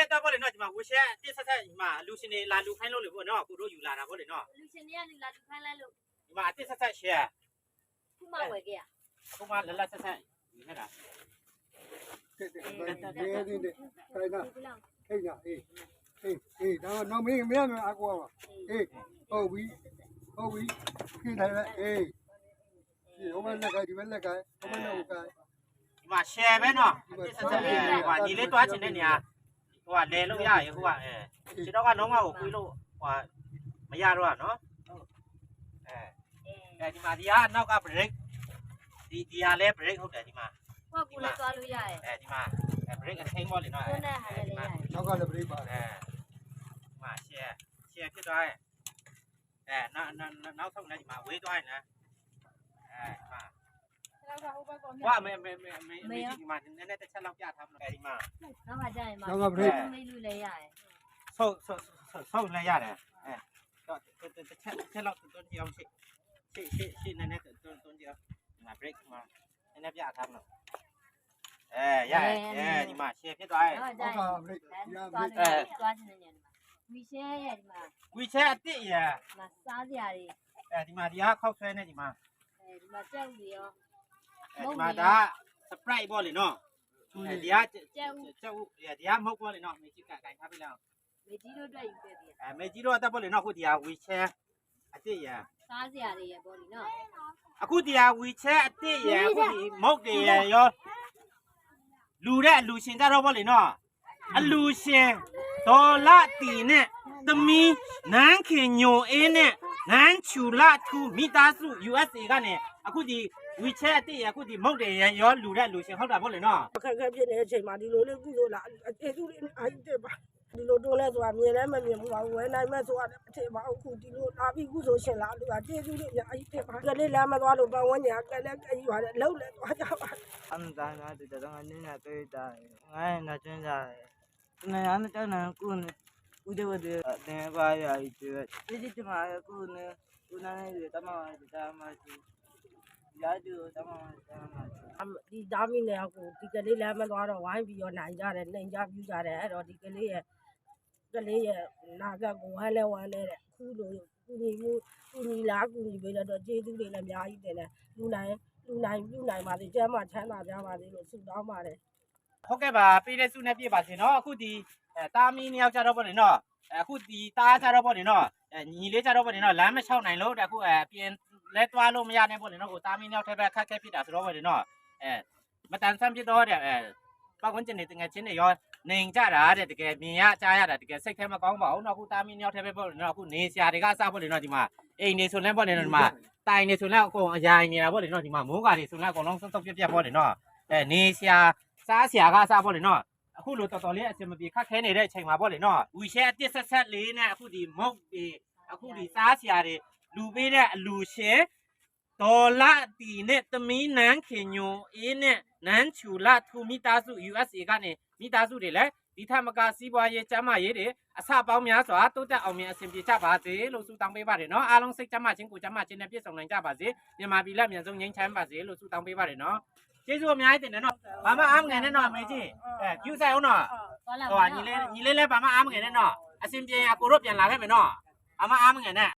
လေးတော့ပေါ့လေနော်ဒီမှာဝရှက်တစ်ဆက်ဆက်ဒီမှာလူရှင်တွေလာလူခိုင်းလို့လေပေါ့နော်ကိုတို့ယူလာတာပေါ့လေနော်လူရှင်တွေကလာလူခိုင်းလိုက်လို့ဒီမှာအတစ်ဆက်ဆက် share ခုမှဝယ်ခဲ့ရအခုမှလက်လက်ဆက်ဆက်ယူနေတာတဲ့တဲ့တဲ့တဲ့တဲ့ခိုင်ကဒီလောက်ဟိတ်ကအေးအေးအေးဒါတော့မင်းမရမအကွာပါအေးဟုတ်ပြီဟုတ်ပြီခိထိုင်လိုက်အေးဒီဟိုဘက်လက်ကဒီဘက်လက်ကဟိုဘက်လက်ကဒီမှာ share ပဲနော်အတစ်ဆက်ဆက်ဟိုညီလေးတွားချင်တဲ့နေရာ ဟိုကလဲလို့ရရေဟိုကအဲခြေတော့ကလုံးဝကိုကွေးလို့ဟိုမရတော့နော်အဲအဲဒီမှာဒီကအနောက်က break ဒီဒီဟာလဲ break ဟုတ်တယ်ဒီမှာကိုကကိုလည်းသွားလို့ရရဲ့အဲဒီမှာ break အထိန်ပေါ့လေနော်ကိုနဲ့ဟာလည်းရရဲ့နောက်ကလည်းပြိပါအဲမှာ share share ဖြစ်သွားရဲ့အဲနောက်နောက်နောက်ဆုံးလည်းဒီမှာဝေးသွားရင်လည်းအဲဒီမှာ ဝါမေမေမေမေမေဒီမှာနည်းနည်းတစ်ချက်လောက်ပြထားမလို့အဲဒီမှာနောက်ကကြရင်မှာမေးလို့လည်းရရဲ့ဆုပ်ဆုပ်ဆုပ်လည်းရတယ်အဲတော့တစ်ချက်တစ်ချက်လောက်တွန်းကြည့်အောင်ရှိရှိရှိရှိနည်းနည်းတွန်းတွန်းကြည့်အောင်ဒီမှာ break မှာနည်းနည်းပြထားမလို့အဲရအဲဒီမှာ share ဖြစ်သွားရဲ့နောက်ကကြနောရင်က်ကပြိရသွားပြိလို့သွားချင်တဲ့ညနေမှာဝီရှဲရဲ့ဒီမှာ WeChat အစ်ရမစားစရာတွေအဲဒီမှာဒီဟာခောက်ဆွဲနေဒီမှာအဲဒီမှာကြောက်တွေရော ဒီမှာဒါ surprise ပေါ့လေနော်အဲဒီကကျောက်ကျောက်ဒီကမဟုတ်ပေါ့လေနော်မေကြီးကကင်ထားပြီလားမေကြီးတို့အတွက်ယူခဲ့ပြီအဲမေကြီးတော့အသက်ပေါ့လေနော်အခုဒီဟာ WeChat အစ်ရစားစရာတွေရဲ့ပေါ့လေနော်အခုဒီဟာ WeChat အစ်ရအခုဒီမုတ်တွေရရောလူတဲ့အလူရှင်ကြတော့ပေါ့လေနော်အလူရှင်ဒေါ်လာတီနဲ့သမီးနန်းခင်ညိုအေးနဲ့နန်းချူလာထူမိသားစု USA ကနေအခုဒီ WeChat အစ်ရအခုဒီမုတ်တွေရရောလူတဲ့လူရှင်ဟုတ်တာပေါ့လေနော်အခက်အခဲဖြစ်နေတဲ့အချိန်မှာဒီလိုလေးကုသိုလ်လာအေးသူလေးအားကြီးတက်ပါဒီလိုတွန်းလဲဆိုတာမြင်လဲမမြင်ဘူးပါဝယ်နိုင်မဲ့ဆိုတာလည်းအထင်ပါအခုဒီလိုလာပြီးကုသိုလ်ရှင်လာလို့ကကျေးဇူးလေးအများကြီးတက်ပါကလေးလမ်းမသွားလို့ပတ်ဝန်းကျင်ကလည်းကြည့်ပါတယ်လှုပ်လဲသွားကြပါအမ်တန်နာတူတော့ငါနင်းနေတွေ့တာငါနဲ့ကျင်းကြတယ်တနေ့အမ်းတောင်းနေကုနေဦးတဲ့ဝတဲ့တင်ပါရည်ကျွတ်ဒီဒီတမကုနေကုနာနေတမတမချူရာကျူတမတ ဒီဒါမီနဲ့ကိုဒီကလေးလမ်းမသွားတော့ဝိုင်းပြီးတော့နိုင်ကြတယ်နှိမ်ကြပြူကြတယ်အဲ့တော့ဒီကလေးရဲ့ကလေးရဲ့နာကကိုဝမ်းလဲဝမ်းလဲတဲ့ခုလိုကုညီမှုကုညီလားကုညီပေးတော့ကျေးဇူးတွေလည်းအများကြီးတယ်လေလူနိုင်လူနိုင်လူနိုင်ပါစေကျမ်းမချမ်းသာကြပါစေလို့ဆုတောင်းပါတယ်ဟုတ်ကဲ့ပါပေးတဲ့ဆုနဲ့ပြည့်ပါစေနော်အခုဒီတာမီနှစ်ယောက်ကြတော့ပေါ့နော်အခုဒီတားကြတော့ပေါ့နော်ညီလေးကြတော့ပေါ့နော်လမ်းမလျှောက်နိုင်လို့အခုအပြင် လဲသွားလို့မရနဲ့ပေါ့လေနော်ကိုသားမင်းယောက်ထက်ပဲအခက်ခဲဖြစ်တာဆိုတော့ပေါ့လေနော်အဲမတန်ဆန်းဖြစ်တော့တဲ့အဲပတ်ဝန်းကျင်တွေတငယ်ချင်းတွေရောနေကြတာတဲ့တကယ်မြင်ရကြားရတာတကယ်စိတ်ထဲမကောင်းပါဘူးနော်အခုသားမင်းယောက်ထက်ပဲပေါ့လေနော်အခုနေဆရာတွေကအစားပေါ့လေနော်ဒီမှာအိမ်နေဆိုလဲပေါ့လေနော်ဒီမှာတိုင်နေဆိုလဲအကုန်အရာနေတာပေါ့လေနော်ဒီမှာမိုးကာတွေဆိုလဲအကုန်လုံးဆုံးဆုံးပြက်ပြက်ပေါ့လေနော်အဲနေဆရာစားဆရာကအစားပေါ့လေနော်အခုလိုတော်တော်လေးအဆင်မပြေခက်ခဲနေတဲ့အချိန်မှာပေါ့လေနော်ဝီရှဲအတစ်ဆက်ဆက်လေးနဲ့အခုဒီမုတ်ဒီအခုဒီစားဆရာတွေ လူပေးတဲ့အလူရှင်ဒေါ်လာတီနဲ့သမီးနန်းခင်ညိုအေးနဲ့နန်းချူလာထူမိသားစု USA ကနေမိသားစုတွေလည်းဒီထက်မကစီးပွားရေးကျန်းမာရေးတွေအစပေါင်းများစွာတိုးတက်အောင်မြင်အဆင်ပြေကြပါစေလို့ဆုတောင်းပေးပါတယ်နော်အားလုံးစိတ်ကျန်းမာခြင်းကိုယ်ကျန်းမာခြင်းနဲ့ပြည့်စုံနိုင်ကြပါစေမြန်မာပြည်လက်မြန်ဆုံးငြိမ်းချမ်းပါစေလို့ဆုတောင်းပေးပါတယ်နော်ကျေးဇူးအများကြီးတင်တယ်နော်ဘာမှအားမငယ်နဲ့တော့အမေကြီးအဲကျူဆိုင်အောင်တော့သွားလာဟိုကညီလေးညီလေးလည်းဘာမှအားမငယ်နဲ့တော့အစင်ပြေရင်အကိုတို့ပြန်လာခဲ့မယ်နော်ဘာမှအားမငယ်နဲ့